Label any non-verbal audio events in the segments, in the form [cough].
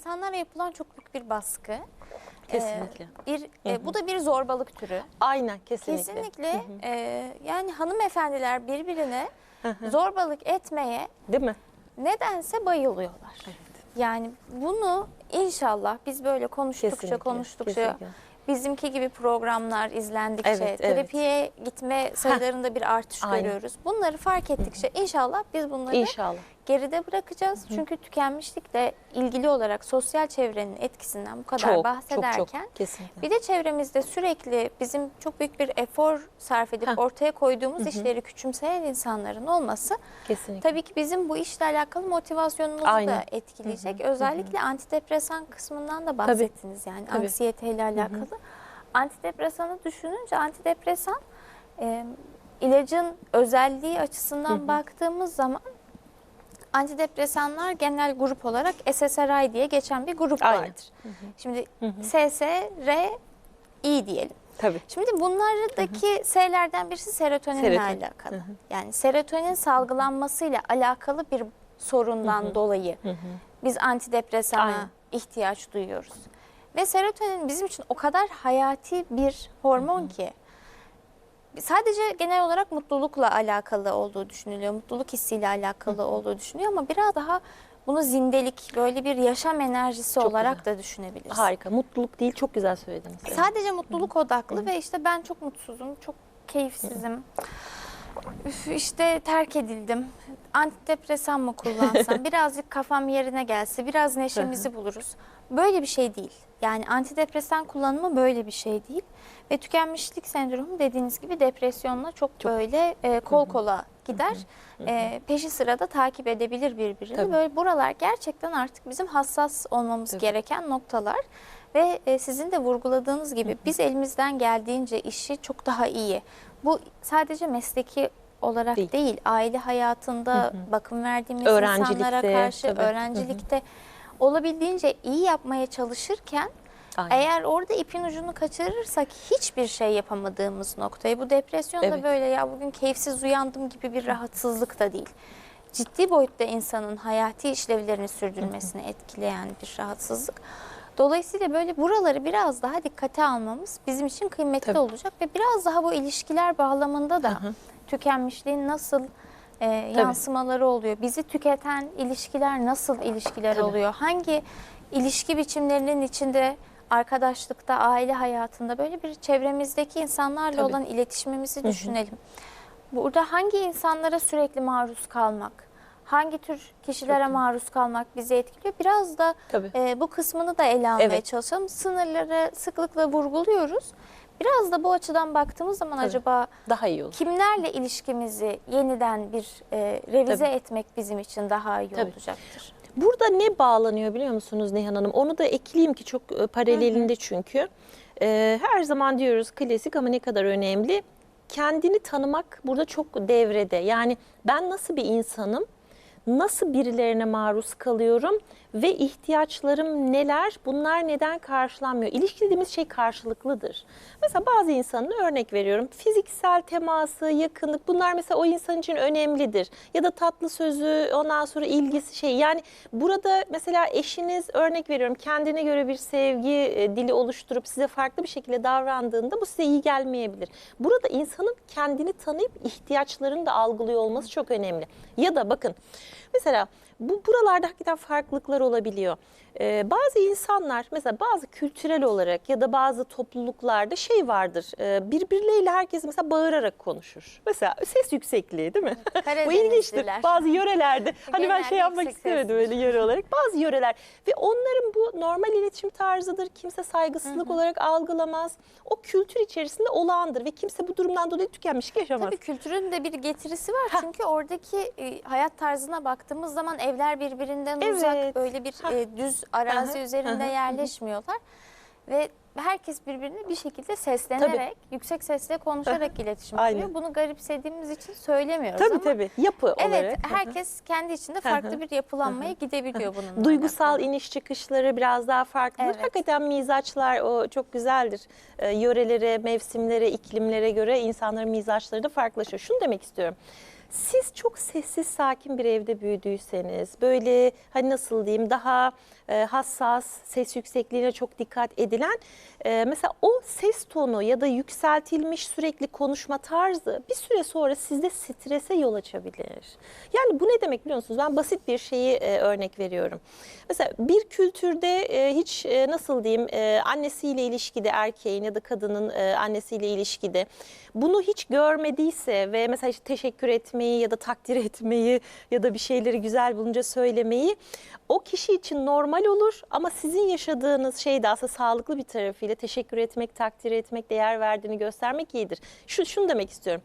insanlara yapılan çok büyük bir baskı. Ee, Kesinlikle. bir e, bu da bir zorbalık türü. Aynen kesinlikle. Kesinlikle. e, yani hanımefendiler birbirine zorbalık etmeye Değil mi? nedense bayılıyorlar. Yani bunu inşallah biz böyle konuştukça Kesinlikle, konuştukça kesinlikle. bizimki gibi programlar izlendikçe Evet, evet. terapiye gitme sayılarında bir artış Aynen. görüyoruz. Bunları fark ettikçe inşallah biz bunları İnşallah. Geride bırakacağız. Çünkü tükenmişlikle ilgili olarak sosyal çevrenin etkisinden bu kadar Çok, çok bahsederken çok. Kesinlikle. bir de çevremizde sürekli bizim çok büyük bir efor sarf edip Heh. ortaya koyduğumuz işleri küçümseyen insanların olması Kesinlikle. tabii ki bizim bu işle alakalı motivasyonumuzu Aynen. da etkileyecek. Özellikle antidepresan kısmından da bahsettiniz yani Tabii. anksiyeteyle alakalı. Antidepresanı düşününce antidepresan e, ilacın özelliği açısından baktığımız zaman antidepresanlar genel grup olarak SSRI diye geçen bir grup Aynen. vardır. Şimdi SSRI diyelim. Tabii. Şimdi bunlardaki S'lerden birisi serotoninle Serotonin. alakalı. Yani serotonin salgılanmasıyla alakalı bir sorundan dolayı biz antidepresana Aynen. ihtiyaç duyuyoruz. Ve serotonin bizim için o kadar hayati bir hormon ki sadece genel olarak mutlulukla alakalı olduğu düşünülüyor. Mutluluk hissiyle alakalı olduğu düşünülüyor ama biraz daha bunu zindelik, böyle bir yaşam enerjisi olarak da düşünebiliriz. Harika. Mutluluk değil çok güzel söylediniz. Sadece mutluluk odaklı ve işte ben çok mutsuzum, çok keyifsizim. Üf, işte terk edildim. Antidepresan mı kullansam? [laughs] Birazcık kafam yerine gelse, biraz neşemizi buluruz. Böyle bir şey değil. Yani antidepresan kullanımı böyle bir şey değil. Ve tükenmişlik sendromu dediğiniz gibi depresyonla çok, böyle e, kol kola gider. E, peşi sırada takip edebilir birbirini. Tabii. Böyle buralar gerçekten artık bizim hassas olmamız Tabii. gereken noktalar. Ve e, sizin de vurguladığınız gibi biz elimizden geldiğince işi çok daha iyi. Bu sadece mesleki olarak Değil. değil, aile hayatında bakım verdiğimiz Öğrencilikte, insanlara karşı, tabii. Hı hı. öğrencilikte olabildiğince iyi yapmaya çalışırken Aynen. eğer orada ipin ucunu kaçırırsak hiçbir şey yapamadığımız noktayı bu depresyon da Evet. böyle ya bugün keyifsiz uyandım gibi bir rahatsızlık da değil. Ciddi boyutta insanın hayati işlevlerini sürdürmesini etkileyen bir rahatsızlık. Dolayısıyla böyle buraları biraz daha dikkate almamız bizim için kıymetli Tabii. olacak ve biraz daha bu ilişkiler bağlamında da tükenmişliğin nasıl e, yansımaları oluyor? Bizi tüketen ilişkiler nasıl ilişkiler Tabii. oluyor? Hangi ilişki biçimlerinin içinde arkadaşlıkta, aile hayatında böyle bir çevremizdeki insanlarla Tabii. olan iletişimimizi düşünelim. Burada hangi insanlara sürekli maruz kalmak, hangi tür kişilere maruz kalmak bizi etkiliyor? Biraz da Tabii. e, bu kısmını da ele almaya Evet. çalışalım. Sınırları sıklıkla vurguluyoruz. Biraz da bu açıdan baktığımız zaman acaba Daha iyi olur. kimlerle ilişkimizi yeniden bir e, revize Tabii. etmek bizim için daha iyi Tabii. olacaktır? Burada ne bağlanıyor biliyor musunuz Nihan Hanım? Onu da ekleyeyim ki çok e, paralelinde çünkü. E, her zaman diyoruz klasik ama ne kadar önemli. Kendini tanımak burada çok devrede. Yani ben nasıl bir insanım? Nasıl birilerine maruz kalıyorum ve ihtiyaçlarım neler? Bunlar neden karşılanmıyor? İlişki dediğimiz şey karşılıklıdır. Mesela bazı insanın örnek veriyorum. Fiziksel teması, yakınlık bunlar mesela o insan için önemlidir. Ya da tatlı sözü, ondan sonra ilgisi şey. Yani burada mesela eşiniz örnek veriyorum kendine göre bir sevgi e, dili oluşturup size farklı bir şekilde davrandığında bu size iyi gelmeyebilir. Burada insanın kendini tanıyıp ihtiyaçlarını da algılıyor olması çok önemli. Ya da bakın mesela bu buralarda hakikaten farklılıklar olabiliyor. Ee, bazı insanlar mesela bazı kültürel olarak ya da bazı topluluklarda şey vardır. E, birbirleriyle herkes mesela bağırarak konuşur. Mesela ses yüksekliği değil mi? [laughs] bu ilginçtir. Bazı yörelerde [laughs] hani ben şey yapmak istemedim öyle yöre olarak. Bazı yöreler ve onların bu normal iletişim tarzıdır. Kimse saygısızlık olarak algılamaz. O kültür içerisinde olağandır ve kimse bu durumdan dolayı tükenmişlik yaşamaz. Tabii kültürün de bir getirisi var. Çünkü oradaki e, hayat tarzına baktığımız zaman evler birbirinden uzak, Evet. böyle bir e, düz arazi Hı hı, üzerinde hı hı, yerleşmiyorlar. Ve herkes birbirine bir şekilde seslenerek, yüksek sesle konuşarak iletişim Aynen. kuruyor. Bunu garipsediğimiz için söylemiyoruz Tabii ama tabii yapı Evet, olarak. herkes kendi içinde farklı bir yapılanmaya gidebiliyor bununla Duygusal iniş çıkışları biraz daha farklıdır. Evet. Hakikaten mizaçlar o çok güzeldir. Ee, yörelere, mevsimlere, iklimlere göre insanların mizaçları da farklılaşıyor. Şunu demek istiyorum. Siz çok sessiz, sakin bir evde büyüdüyseniz, böyle hani nasıl diyeyim daha e, hassas, ses yüksekliğine çok dikkat edilen, e, mesela o ses tonu ya da yükseltilmiş sürekli konuşma tarzı bir süre sonra sizde strese yol açabilir. Yani bu ne demek biliyor musunuz? Ben basit bir şeyi e, örnek veriyorum. Mesela bir kültürde e, hiç e, nasıl diyeyim e, annesiyle ilişkide erkeğin ya da kadının e, annesiyle ilişkide bunu hiç görmediyse ve mesela işte teşekkür etmeyi ya da takdir etmeyi ya da bir şeyleri güzel bulunca söylemeyi o kişi için normal olur ama sizin yaşadığınız şey de aslında sağlıklı bir tarafıyla teşekkür etmek, takdir etmek, değer verdiğini göstermek iyidir. Şu, şunu demek istiyorum.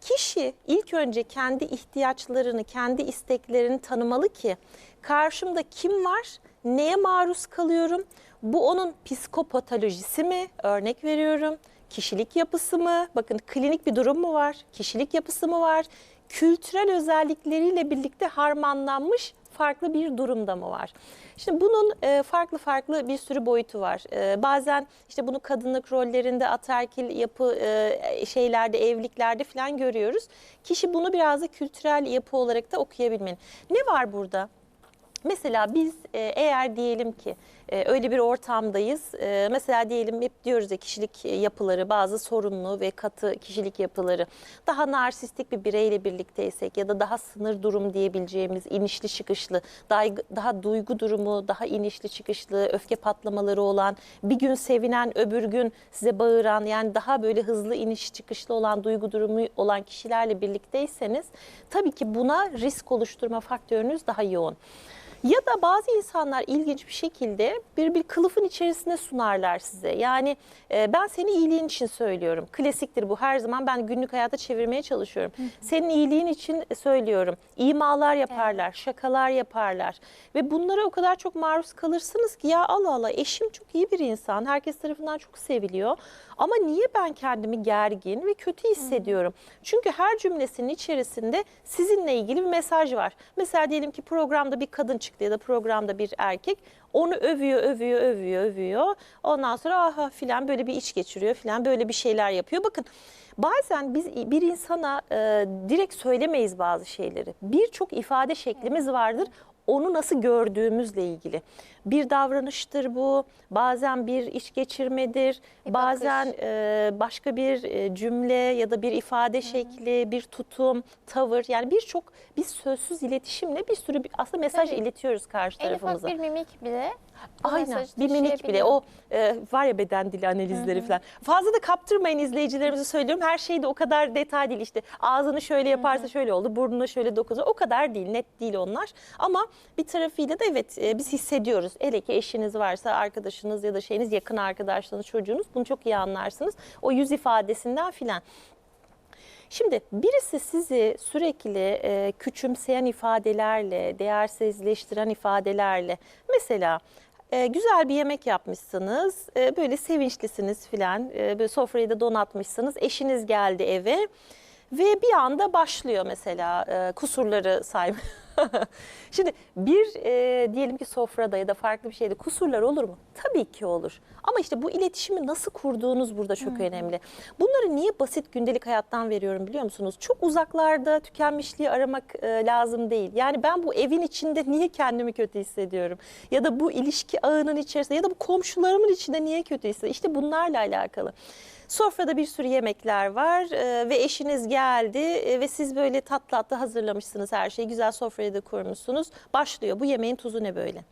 Kişi ilk önce kendi ihtiyaçlarını, kendi isteklerini tanımalı ki karşımda kim var, neye maruz kalıyorum, bu onun psikopatolojisi mi? Örnek veriyorum. Kişilik yapısı mı? Bakın klinik bir durum mu var? Kişilik yapısı mı var? Kültürel özellikleriyle birlikte harmanlanmış farklı bir durumda mı var? Şimdi bunun e, farklı farklı bir sürü boyutu var. E, bazen işte bunu kadınlık rollerinde, ataerkil yapı e, şeylerde, evliliklerde falan görüyoruz. Kişi bunu biraz da kültürel yapı olarak da okuyabilmeli. Ne var burada? Mesela biz e, eğer diyelim ki e, öyle bir ortamdayız. E, mesela diyelim hep diyoruz ya kişilik yapıları bazı sorunlu ve katı kişilik yapıları. Daha narsistik bir bireyle birlikteysek ya da daha sınır durum diyebileceğimiz inişli çıkışlı, daha, daha duygu durumu, daha inişli çıkışlı, öfke patlamaları olan, bir gün sevinen öbür gün size bağıran yani daha böyle hızlı iniş çıkışlı olan duygu durumu olan kişilerle birlikteyseniz tabii ki buna risk oluşturma faktörünüz daha yoğun. Ya da bazı insanlar ilginç bir şekilde bir bir kılıfın içerisine sunarlar size. Yani e, ben senin iyiliğin için söylüyorum. Klasiktir bu her zaman ben günlük hayata çevirmeye çalışıyorum. Senin iyiliğin için söylüyorum. İmalar yaparlar, şakalar yaparlar. Ve bunlara o kadar çok maruz kalırsınız ki ya Allah Allah eşim çok iyi bir insan. Herkes tarafından çok seviliyor. Ama niye ben kendimi gergin ve kötü hissediyorum? Çünkü her cümlesinin içerisinde sizinle ilgili bir mesaj var. Mesela diyelim ki programda bir kadın çıktı ya da programda bir erkek onu övüyor, övüyor, övüyor, övüyor. Ondan sonra aha filan böyle bir iç geçiriyor filan böyle bir şeyler yapıyor. Bakın bazen biz bir insana e, direkt söylemeyiz bazı şeyleri. Birçok ifade şeklimiz vardır onu nasıl gördüğümüzle ilgili. Bir davranıştır bu, bazen bir iş geçirmedir, Bir bazen bakış. e, başka bir e, cümle ya da bir ifade şekli, bir tutum, tavır. Yani birçok biz sözsüz iletişimle bir sürü bir- aslında mesaj Tabii. iletiyoruz karşı En ufak tarafımıza. bir mimik bile Aynen bir minik bile o e, var ya beden dili analizleri falan. Fazla da kaptırmayın izleyicilerimize söylüyorum. Her şey de o kadar detay değil işte. Ağzını şöyle yaparsa şöyle oldu, burnuna şöyle dokunsa o kadar değil, net değil onlar. Ama bir tarafıyla da evet e, biz hissediyoruz. Hele ki eşiniz varsa, arkadaşınız ya da şeyiniz, yakın arkadaşlarınız, çocuğunuz bunu çok iyi anlarsınız. O yüz ifadesinden filan. Şimdi birisi sizi sürekli e, küçümseyen ifadelerle, değersizleştiren ifadelerle mesela e, güzel bir yemek yapmışsınız, e, böyle sevinçlisiniz filan, e, böyle sofrayı da donatmışsınız, eşiniz geldi eve ve bir anda başlıyor mesela e, kusurları saymaya. [laughs] [laughs] Şimdi bir e, diyelim ki sofrada ya da farklı bir şeyde kusurlar olur mu? Tabii ki olur. Ama işte bu iletişimi nasıl kurduğunuz burada çok önemli. Bunları niye basit gündelik hayattan veriyorum biliyor musunuz? Çok uzaklarda tükenmişliği aramak e, lazım değil. Yani ben bu evin içinde niye kendimi kötü hissediyorum? Ya da bu ilişki ağının içerisinde ya da bu komşularımın içinde niye kötü hissediyorum? İşte bunlarla alakalı. Sofrada bir sürü yemekler var e, ve eşiniz geldi e, ve siz böyle tatlı tatlı hazırlamışsınız her şeyi. Güzel sofrayı da kurmuşsunuz. Başlıyor bu yemeğin tuzu ne böyle?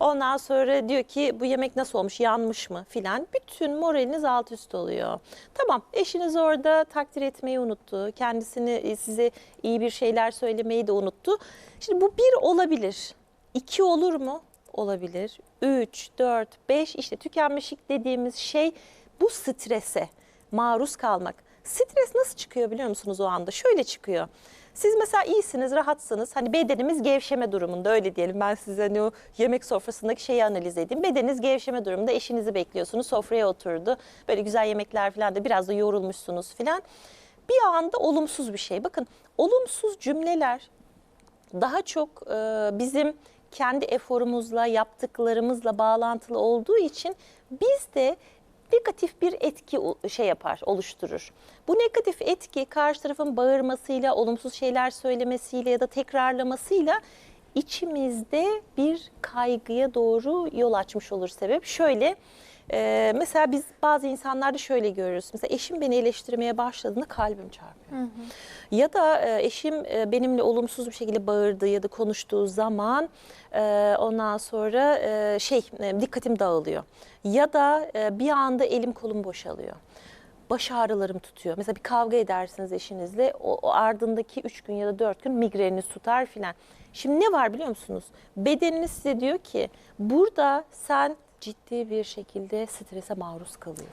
Ondan sonra diyor ki bu yemek nasıl olmuş yanmış mı filan. Bütün moraliniz alt üst oluyor. Tamam eşiniz orada takdir etmeyi unuttu. Kendisini e, size iyi bir şeyler söylemeyi de unuttu. Şimdi bu bir olabilir. İki olur mu? Olabilir. Üç, dört, beş işte tükenmişlik dediğimiz şey bu strese maruz kalmak. Stres nasıl çıkıyor biliyor musunuz o anda? Şöyle çıkıyor. Siz mesela iyisiniz, rahatsınız. Hani bedenimiz gevşeme durumunda öyle diyelim. Ben size hani o yemek sofrasındaki şeyi analiz edeyim. Bedeniniz gevşeme durumunda eşinizi bekliyorsunuz. Sofraya oturdu. Böyle güzel yemekler falan da biraz da yorulmuşsunuz falan. Bir anda olumsuz bir şey. Bakın olumsuz cümleler daha çok e, bizim kendi eforumuzla, yaptıklarımızla bağlantılı olduğu için biz de negatif bir etki şey yapar, oluşturur. Bu negatif etki karşı tarafın bağırmasıyla, olumsuz şeyler söylemesiyle ya da tekrarlamasıyla içimizde bir kaygıya doğru yol açmış olur sebep. Şöyle e, mesela biz bazı insanlarda şöyle görürüz. Mesela eşim beni eleştirmeye başladığında kalbim çarpıyor. Ya da e, eşim e, benimle olumsuz bir şekilde bağırdığı ya da konuştuğu zaman e, ondan sonra e, şey e, dikkatim dağılıyor. Ya da e, bir anda elim kolum boşalıyor. Baş ağrılarım tutuyor. Mesela bir kavga edersiniz eşinizle o, o ardındaki 3 gün ya da 4 gün migreniniz tutar filan. Şimdi ne var biliyor musunuz? Bedeniniz size diyor ki burada sen ciddi bir şekilde strese maruz kalıyorsun.